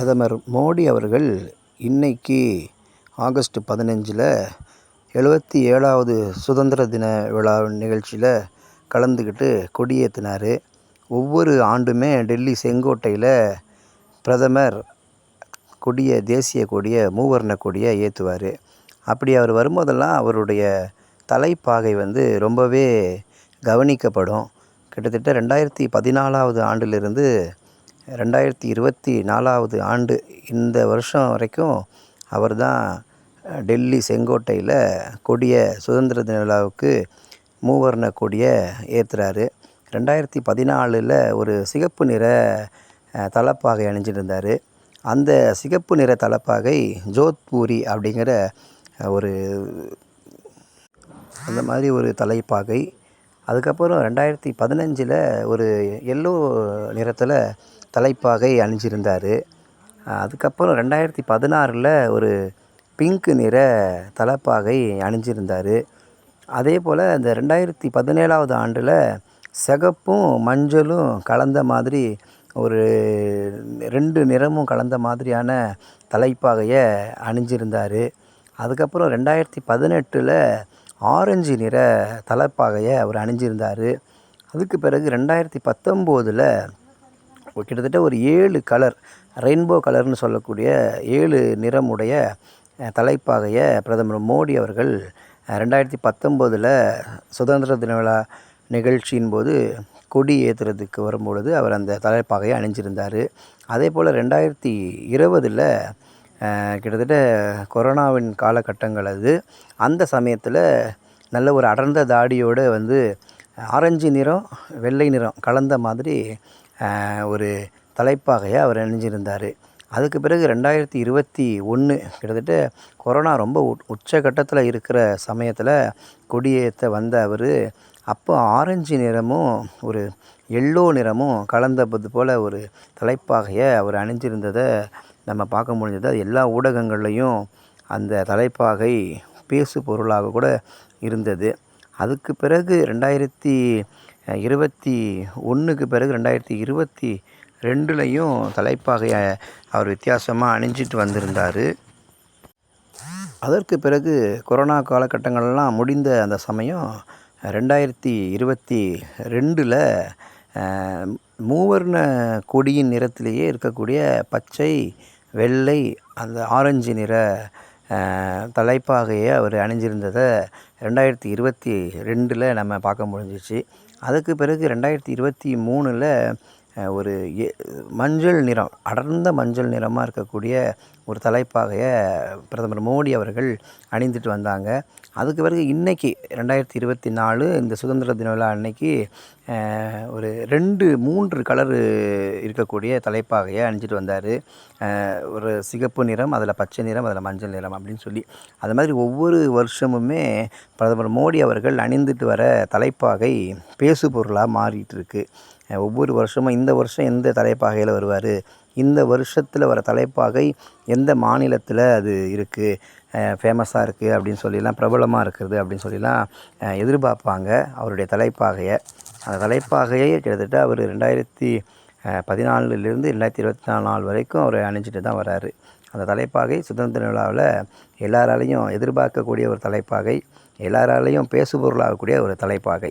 பிரதமர் மோடி அவர்கள் இன்னைக்கு ஆகஸ்ட் பதினஞ்சில் எழுபத்தி ஏழாவது சுதந்திர தின விழா நிகழ்ச்சியில் கலந்துக்கிட்டு கொடியேற்றினார். ஒவ்வொரு ஆண்டுமே டெல்லி செங்கோட்டையில் பிரதமர் கொடியை தேசிய கொடியை மூவர்ண கொடியை ஏற்றுவார். அப்படி அவர் வரும்போதெல்லாம் அவருடைய தலைப்பாகை வந்து ரொம்பவே கவனிக்கப்படும். கிட்டத்தட்ட ரெண்டாயிரத்தி பதினாலாவது ஆண்டிலிருந்து ரெண்டாயிரத்தி இருபத்தி நாலாவது ஆண்டு இந்த வருஷம் வரைக்கும் அவர் தான் டெல்லி செங்கோட்டையில் கொடியை சுதந்திர தின விழாவுக்கு மூவர்ண கொடியை ஏற்றுறாரு ரெண்டாயிரத்தி பதினாலில் ஒரு சிகப்பு நிற தலைப்பாகை அணிஞ்சிருந்தார். அந்த சிகப்பு நிற தலைப்பாகை ஜோத்பூரி அப்படிங்கிற ஒரு அந்த மாதிரி ஒரு தலைப்பாகை. அதுக்கப்புறம் ரெண்டாயிரத்தி பதினஞ்சில் ஒரு எல்லோ நிறத்தில் தலைப்பாகை அணிஞ்சிருந்தார். அதுக்கப்புறம் ரெண்டாயிரத்தி பதினாறில் ஒரு பிங்க்கு நிற தலைப்பாகை அணிஞ்சிருந்தார். அதே போல் இந்த ரெண்டாயிரத்தி பதினேழாவது ஆண்டில் சிகப்பும் மஞ்சளும் கலந்த மாதிரி ஒரு ரெண்டு நிறமும் கலந்த மாதிரியான தலைப்பாகையை அணிஞ்சிருந்தார். அதுக்கப்புறம் ரெண்டாயிரத்தி பதினெட்டில் ஆரஞ்சு நிற தலைப்பாகையை அவர் அணிஞ்சிருந்தார். அதுக்கு பிறகு ரெண்டாயிரத்தி பத்தொம்போதில் கிட்டத்தட்ட ஒரு ஏழு கலர் ரெயின்போ கலர்னு சொல்லக்கூடிய ஏழு நிறமுடைய தலைப்பாகையை பிரதமர் மோடி அவர்கள் ரெண்டாயிரத்தி பத்தொம்போதில் சுதந்திர தின விழா நிகழ்ச்சியின் போது கொடி ஏற்றுறதுக்கு வரும்பொழுது அவர் அந்த தலைப்பாகையை அணிஞ்சிருந்தார். அதே போல் ரெண்டாயிரத்தி இருபதில் கிட்டத்தட்ட கொரோனாவின் காலகட்டங்கள் அது. அந்த சமயத்தில் நல்ல ஒரு அடர்ந்த தாடியோடு வந்து ஆரஞ்சு நிறம் வெள்ளை நிறம் கலந்த மாதிரி ஒரு தலைப்பாகையாக அவர் அணிஞ்சிருந்தார் அதுக்கு பிறகு ரெண்டாயிரத்தி இருபத்தி ஒன்று கிட்டத்தட்ட கொரோனா ரொம்ப உச்சகட்டத்தில் இருக்கிற சமயத்தில் கொடியேற்ற வந்த அவர் அப்போ ஆரஞ்சு நிறமும் ஒரு எல்லோ நிறமும் கலந்தது போல் ஒரு தலைப்பாகையை அவர் அணிஞ்சிருந்ததை நம்ம பார்க்க முடிஞ்சது. அது எல்லா ஊடகங்கள்லேயும் அந்த தலைப்பாகை பேசு பொருளாக கூட இருந்தது. அதுக்கு பிறகு ரெண்டாயிரத்தி இருபத்தி ஒன்றுக்கு பிறகு ரெண்டாயிரத்தி இருபத்தி ரெண்டுலேயும் தலைப்பாகையை அவர் வித்தியாசமாக அணிஞ்சிட்டு வந்திருந்தார். அதற்கு பிறகு கொரோனா காலகட்டங்கள்லாம் முடிந்த அந்த சமயம் ரெண்டாயிரத்தி இருபத்தி ரெண்டில் மூவர்ண கொடியின் நிறத்திலேயே இருக்கக்கூடிய பச்சை வெள்ளை அந்த ஆரஞ்சு நிற தலைப்பாகையை அவர் அணிஞ்சிருந்ததை ரெண்டாயிரத்தி இருபத்தி ரெண்டில் நம்ம பார்க்க முடிஞ்சிச்சு. அதுக்கு பிறகு ரெண்டாயிரத்தி இருபத்தி மூணில் ஒரு எ மஞ்சள் நிறம் அடர்ந்த மஞ்சள் நிறமாக இருக்கக்கூடிய ஒரு தலைப்பாகையை பிரதமர் மோடி அவர்கள் அணிந்துட்டு வந்தாங்க. அதுக்கு பிறகு இன்றைக்கி ரெண்டாயிரத்தி இருபத்தி நாலு இந்த சுதந்திர தின விழா அன்னைக்கு ஒரு ரெண்டு மூன்று கலரு இருக்கக்கூடிய தலைப்பாகையை அணிஞ்சிட்டு வந்தார். ஒரு சிகப்பு நிறம் அதில் பச்சை நிறம் அதில் மஞ்சள் நிறம் அப்படின்னு சொல்லி. அது மாதிரி ஒவ்வொரு வருஷமுமே பிரதமர் மோடி அவர்கள் அணிந்துட்டு வர தலைப்பாகை பேசு பொருளாக மாறிட்டு இருக்கு. ஒவ்வொரு வருஷமும் இந்த வருஷம் எந்த தலைப்பாகையில் வருவார்? இந்த வருஷத்தில் வர தலைப்பாகை எந்த மாநிலத்தில் அது இருக்குது ஃபேமஸாக இருக்குது அப்படின்னு சொல்லிலாம் பிரபலமாக இருக்கிறது அப்படின்னு சொல்லிலாம் எதிர்பார்ப்பாங்க அவருடைய தலைப்பாகையை. அந்த தலைப்பாகையை கிட்டத்தட்ட அவர் ரெண்டாயிரத்தி பதினாலுலேருந்து ரெண்டாயிரத்தி இருபத்தி நாலு நாள் வரைக்கும் அவர் அணிஞ்சிட்டு தான் வராரு. அந்த தலைப்பாகை சுதந்திர விழாவில் எல்லாராலையும் எதிர்பார்க்கக்கூடிய ஒரு தலைப்பாகை எல்லாராலையும் பேசுபொருளாகக்கூடிய ஒரு தலைப்பாகை.